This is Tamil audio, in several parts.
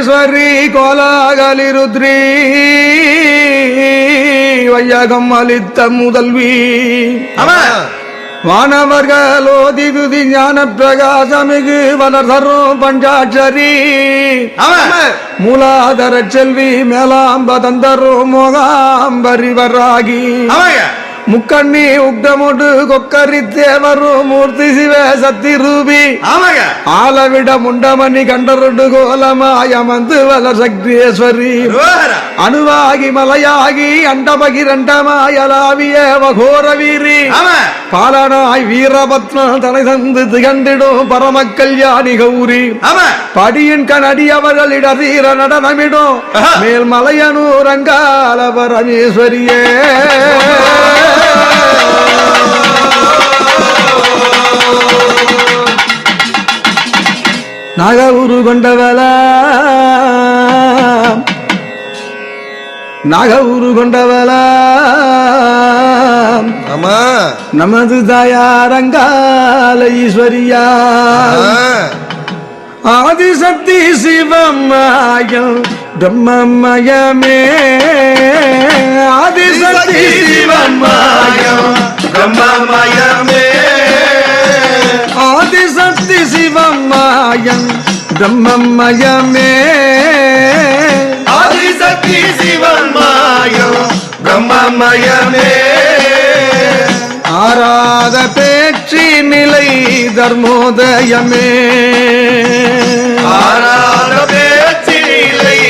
பரமேஸ்வரி கோலாகலி ருத்ரி வையகம் அளித்த முதல்வி. வானவர்களோ திதுதி ஞான பிரகாசமிகு வளர் தரும் பஞ்சாட்சரி மூலாதர செல்வி மேலாம்ப தந்தரும் மோகாம்பரிவராகி முக்கண்ணி உக்டமுடு கொக்கரி தேவரும் மூர்த்தி சிவ சத்தி ரூபி ஆலவிட முண்டமணி கண்டருடு கோலமாயமந்து வள சக்தியேஸ்வரி அணுவாகி மலையாகி அண்டபகிரண்டமாயலாவிய வகோர வீரி. பாலனாய் வீரபத்ன தலை தந்து திகண்டிடும் பரம கல்யாணி கௌரி. படியின் கனடி அவர்கள் இடதீர நடனமிடும். மேல் மலையனூர் அங்கால பரமேஸ்வரியே. நாகவுரு கொண்டவள நாகவுரு கொண்டவள ஆமா. நமது தாயாரங்கால ஈஸ்வரியா. ஆதிசக்தி சிவமயம் பிரம்மமயமே. ஆதிசக்தி சிவமயம் பிரம்மமயமே. ஆதிசக்தி சிவமயம் பிரம்மமயமே. ஆதிசக்தி சிவன் மாயம் பிரம்மமயமே. ஆராத பேச்சு நிலை தர்மோதயமே. ஆராத பேச்சிலை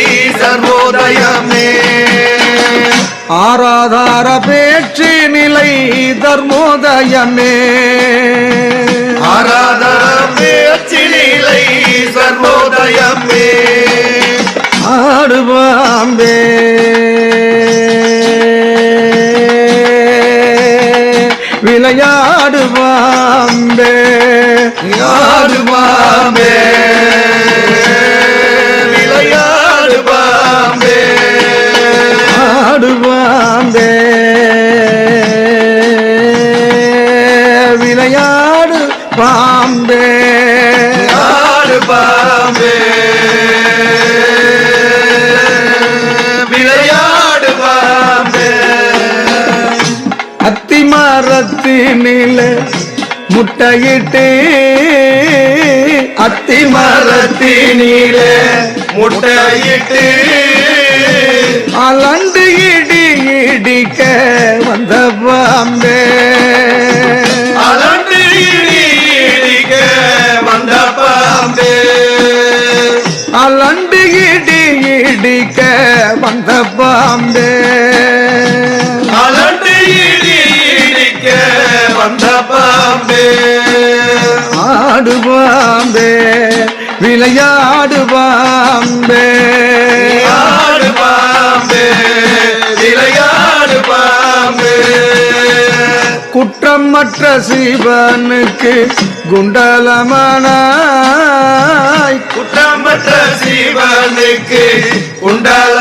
சர்வோதயமே ஆராதார பேச்சு நிலை தர்மோதயமே. ஆராத சர்வோதயமே ஆடுவாம்பே. விளையாடுவாம்பே. ஆடுவாமே விளையாடுவாமே ஆடுவாம்பே. விளையாடு அத்திமரத்தினில முட்டையிட்டு அத்திமரத்தினிலே மரத்தினிலே முட்டையிட்டு அலண்டு இடி இடிக்க வந்த பாம்பே. அலண்டு இடி இடிக்க வந்த பாம்பே. அலண்டு இடி இடிக்க வந்த பாம்பே. விளையாடு பாம்பே ஆடு பாம்பே விளையாடு பாம்பே குற்றமற்ற சிவனுக்கு குண்டலமனாய். குற்றமற்ற சிவனுக்கு குண்டலமான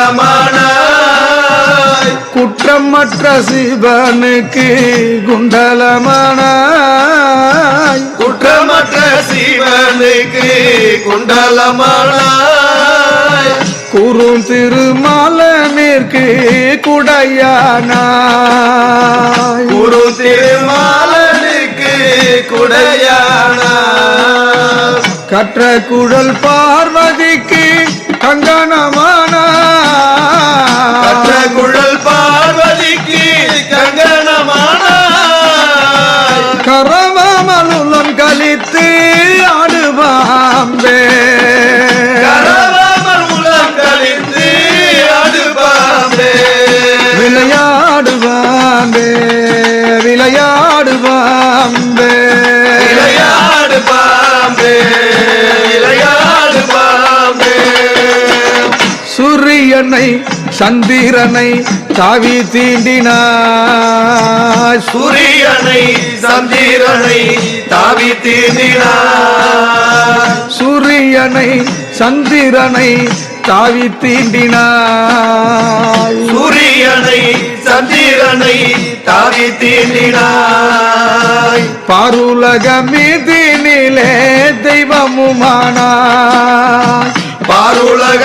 குற்றமற்ற சிவனுக்கு குண்டலமனாய். குற்றமற்ற சிவனுக்கு குண்டலமான குறும் திருமாலனிற்கு குடையானாய். குரு திருமாலனுக்கு குடையான கற்ற குழல் பார்வதிக்கு கங்கணமானாய் விளையாடுவாம்பே விளையாடு பாம்பே விளையாடு பாம்பே. சூரியனை சந்திரனை தாவி தீண்டினாய் சூரியனை சந்திரனை தாவி தீண்டினார் சூரியனை சந்திரனை தாவி தீண்டினாய் சூரியனை சந்திரனை தாவி தீண்டினாய். பாருலக மீதினிலே தெய்வமுமானாய். பாருலக